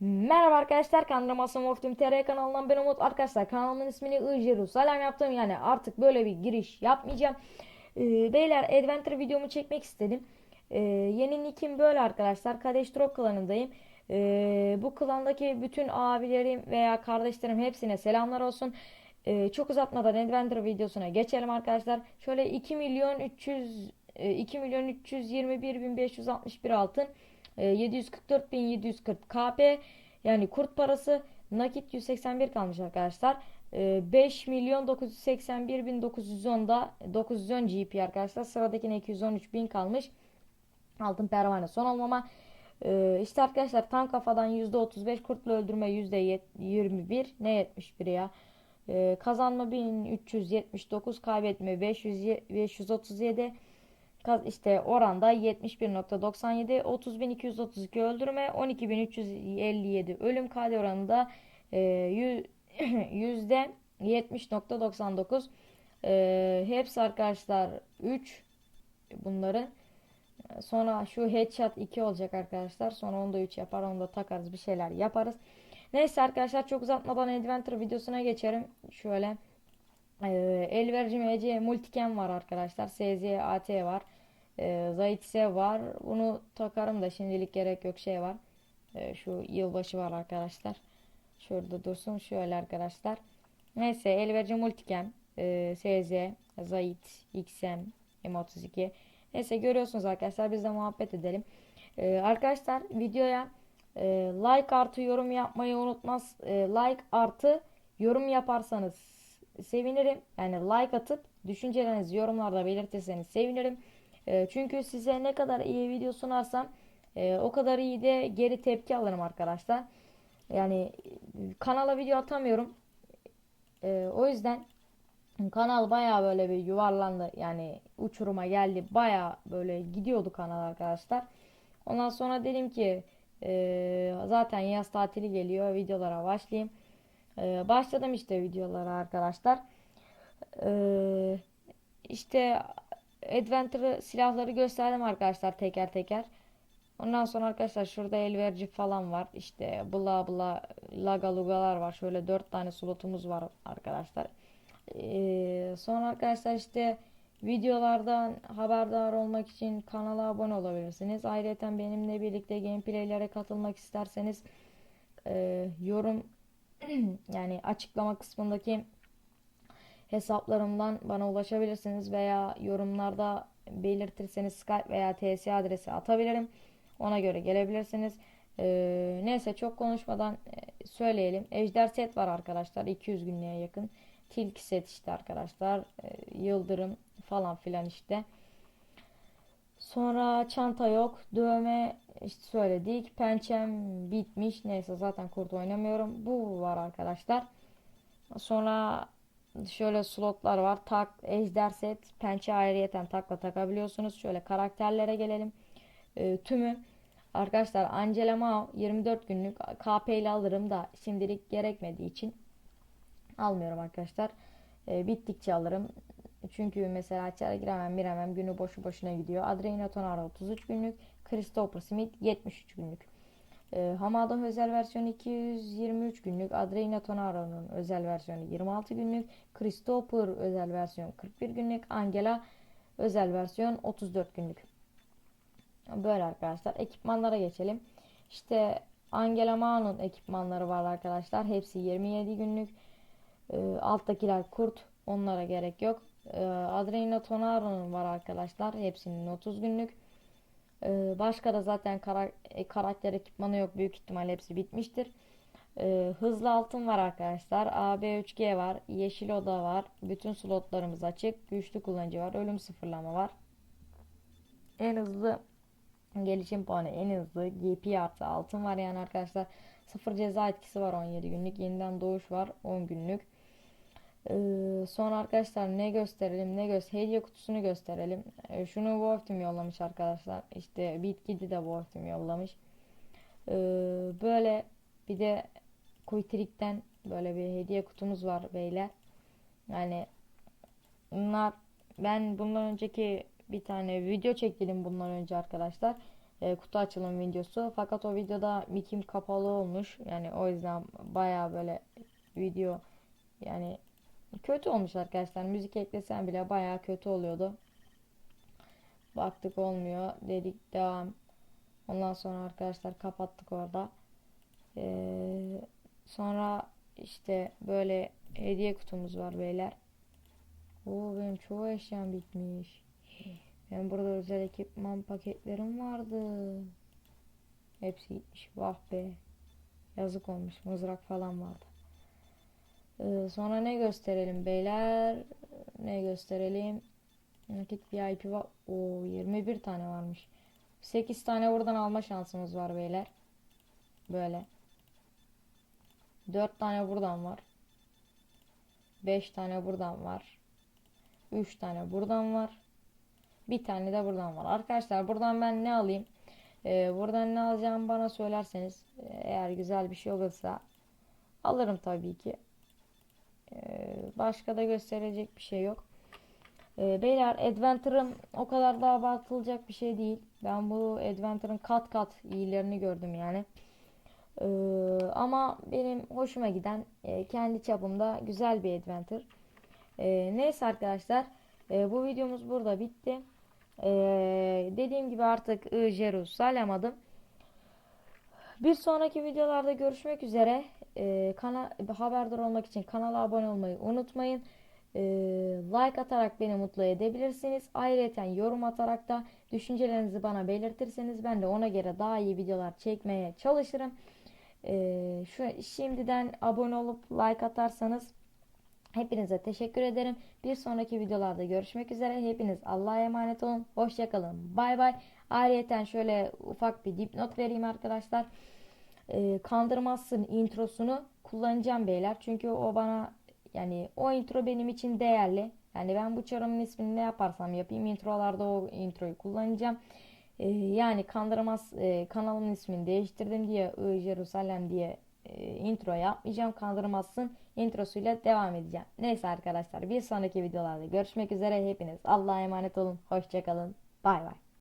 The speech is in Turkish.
Merhaba arkadaşlar kanalıma of Tüm TR kanalından ben Umut. Arkadaşlar kanalımın ismini Ijiru Salam yaptım yani artık böyle bir giriş yapmayacağım. Ee, Beyler adventure videomu çekmek istedim. Ee, Yeni nickim böyle arkadaşlar Kadeş Drop klanındayım. Ee, Bu klandaki bütün abilerim veya kardeşlerim hepsine selamlar olsun Ee, Çok uzatmadan adventure videosuna geçelim arkadaşlar Şöyle 2 milyon 300 e, 2 milyon 321 bin 561 altın e, 744.740 KP yani kurt parası nakit 181 kalmış arkadaşlar. E, 5 milyon 981 bin 910'da 910 GP arkadaşlar. Sıradakine 213 bin kalmış. Altın pervane son almama. E, işte arkadaşlar tam kafadan %35 kurtla öldürme %21 ne 71 ya. E, kazanma 1379 kaybetme 500, 537 Kaz- işte oranda 71.97 30.232 öldürme 12.357 ölüm KD oranında e, yü- yüzde 70.99 e, hepsi arkadaşlar 3 bunların. Sonra şu headshot 2 olacak arkadaşlar. Sonra onu da 3 yapar onu da takarız bir şeyler yaparız neyse arkadaşlar çok uzatmadan adventure videosuna geçerim şöyle ee, el verici MC Multicam var arkadaşlar. SZ AT var. Ee, Zaytse var. Bunu takarım da şimdilik gerek yok şey var. Ee, şu yılbaşı var arkadaşlar. Şurada dursun. Şöyle arkadaşlar. Neyse el verici Multicam. Ee, SZ Zayt XM M32. Neyse görüyorsunuz arkadaşlar. Biz de muhabbet edelim. Ee, arkadaşlar videoya e, like artı yorum yapmayı unutmaz. E, like artı yorum yaparsanız sevinirim. Yani like atıp düşüncelerinizi yorumlarda belirtirseniz sevinirim. E, çünkü size ne kadar iyi video sunarsam e, o kadar iyi de geri tepki alırım arkadaşlar. Yani e, kanala video atamıyorum. E, o yüzden kanal baya böyle bir yuvarlandı. Yani uçuruma geldi. Baya böyle gidiyordu kanal arkadaşlar. Ondan sonra dedim ki e, zaten yaz tatili geliyor. Videolara başlayayım. Ee, başladım işte videolara arkadaşlar. Ee, işte Adventure silahları gösterdim arkadaşlar teker teker. Ondan sonra arkadaşlar şurada elverici falan var. İşte bla bla laga lugalar var. Şöyle dört tane slotumuz var arkadaşlar. Ee, sonra arkadaşlar işte videolardan haberdar olmak için kanala abone olabilirsiniz. Ayrıca benimle birlikte gameplaylere katılmak isterseniz e, yorum yani açıklama kısmındaki hesaplarımdan bana ulaşabilirsiniz veya yorumlarda belirtirseniz Skype veya TS adresi atabilirim. Ona göre gelebilirsiniz. Ee, neyse çok konuşmadan e, söyleyelim. Ejder set var arkadaşlar. 200 günlüğe yakın. Tilki set işte arkadaşlar. Ee, yıldırım falan filan işte. Sonra çanta yok. Dövme işte söyledik. Pençem bitmiş. Neyse zaten kurt oynamıyorum. Bu var arkadaşlar. Sonra şöyle slotlar var. Tak, ejder set, pençe ayrıyeten takla takabiliyorsunuz. Şöyle karakterlere gelelim. Ee, tümü arkadaşlar Angela Mao 24 günlük KP ile alırım da şimdilik gerekmediği için almıyorum arkadaşlar. Ee, bittikçe alırım. Çünkü mesela içeri giremem giremem günü boşu boşuna gidiyor. Adriana Tonara 33 günlük. Christopher Smith 73 günlük. E, Hamada özel versiyonu 223 günlük. Adriana Tonara'nın özel versiyonu 26 günlük. Christopher özel versiyon 41 günlük. Angela özel versiyon 34 günlük. Böyle arkadaşlar. Ekipmanlara geçelim. İşte Angela Ma'nın ekipmanları var arkadaşlar. Hepsi 27 günlük. E, alttakiler kurt. Onlara gerek yok. E, Adriana Tonara'nın var arkadaşlar. Hepsinin 30 günlük. Ee, başka da zaten kara- e, karakter ekipmanı yok. Büyük ihtimal hepsi bitmiştir. Ee, hızlı altın var arkadaşlar. AB3G var. Yeşil oda var. Bütün slotlarımız açık. Güçlü kullanıcı var. Ölüm sıfırlama var. En hızlı gelişim puanı en hızlı. GP artı altın var yani arkadaşlar. Sıfır ceza etkisi var 17 günlük. Yeniden doğuş var 10 günlük. Ee, sonra arkadaşlar ne gösterelim ne göster hediye kutusunu gösterelim. Ee, şunu Wolfteam yollamış arkadaşlar. İşte Bitkidi de Wolfteam yollamış. Ee, böyle bir de Kuytrik'ten böyle bir hediye kutumuz var beyler. Yani Bunlar ben bundan önceki bir tane video çektim bundan önce arkadaşlar. E, kutu açılım videosu. Fakat o videoda mikim kapalı olmuş. Yani o yüzden baya böyle video yani kötü olmuş arkadaşlar. Müzik eklesem bile baya kötü oluyordu. Baktık olmuyor. Dedik devam. Ondan sonra arkadaşlar kapattık orada. Ee, sonra işte böyle hediye kutumuz var beyler. Oo benim çoğu eşyam bitmiş. Ben burada özel ekipman paketlerim vardı. Hepsi gitmiş. Vah be. Yazık olmuş. Mızrak falan vardı. Ee, sonra ne gösterelim beyler? Ne gösterelim? Nakit VIP var. Oo 21 tane varmış. 8 tane buradan alma şansımız var beyler. Böyle. 4 tane buradan var. 5 tane buradan var. 3 tane buradan var. Bir tane de buradan var. Arkadaşlar buradan ben ne alayım? Ee, buradan ne alacağımı bana söylerseniz eğer güzel bir şey olursa alırım tabii ki. Ee, başka da gösterecek bir şey yok. Ee, beyler Adventure'ın o kadar da abartılacak bir şey değil. Ben bu Adventure'ın kat kat iyilerini gördüm yani. Ee, ama benim hoşuma giden e, kendi çapımda güzel bir Adventure. Ee, neyse arkadaşlar e, bu videomuz burada bitti. Ee, dediğim gibi artık I, Jerusalem adım. Bir sonraki videolarda görüşmek üzere. Ee, kana haberdar olmak için kanala abone olmayı unutmayın. Ee, like atarak beni mutlu edebilirsiniz. Ayrıca yorum atarak da düşüncelerinizi bana belirtirseniz ben de ona göre daha iyi videolar çekmeye çalışırım. Ee, şu şimdiden abone olup like atarsanız hepinize teşekkür ederim. Bir sonraki videolarda görüşmek üzere. Hepiniz Allah'a emanet olun. Hoşçakalın. Bay bay. Ayrıca şöyle ufak bir dipnot vereyim arkadaşlar. Ee, kandırmazsın introsunu kullanacağım beyler. Çünkü o bana yani o intro benim için değerli. Yani ben bu çarımın ismini ne yaparsam yapayım introlarda o introyu kullanacağım. Ee, yani Kandırmaz e, kanalımın ismini değiştirdim diye I, Jerusalem diye e, intro yapmayacağım. Kandırmazsın introsuyla devam edeceğim. Neyse arkadaşlar bir sonraki videolarda görüşmek üzere. Hepiniz Allah'a emanet olun. Hoşçakalın. Bay bay.